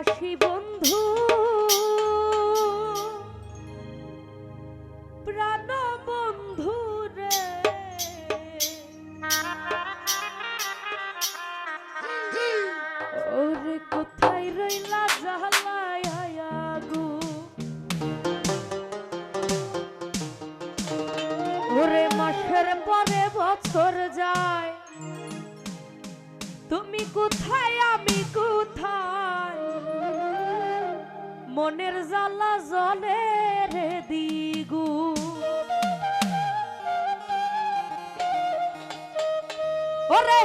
আসি বন্ধু। প্রাণ বন্ধু রে। ওরে কোথায় রইলা জালায় আগু ওরে মাসের পরে বছর যায়। তুমি কোথায়, আমি কোথায়? মনের জ্বালা জলে রে দিগু। ওরে!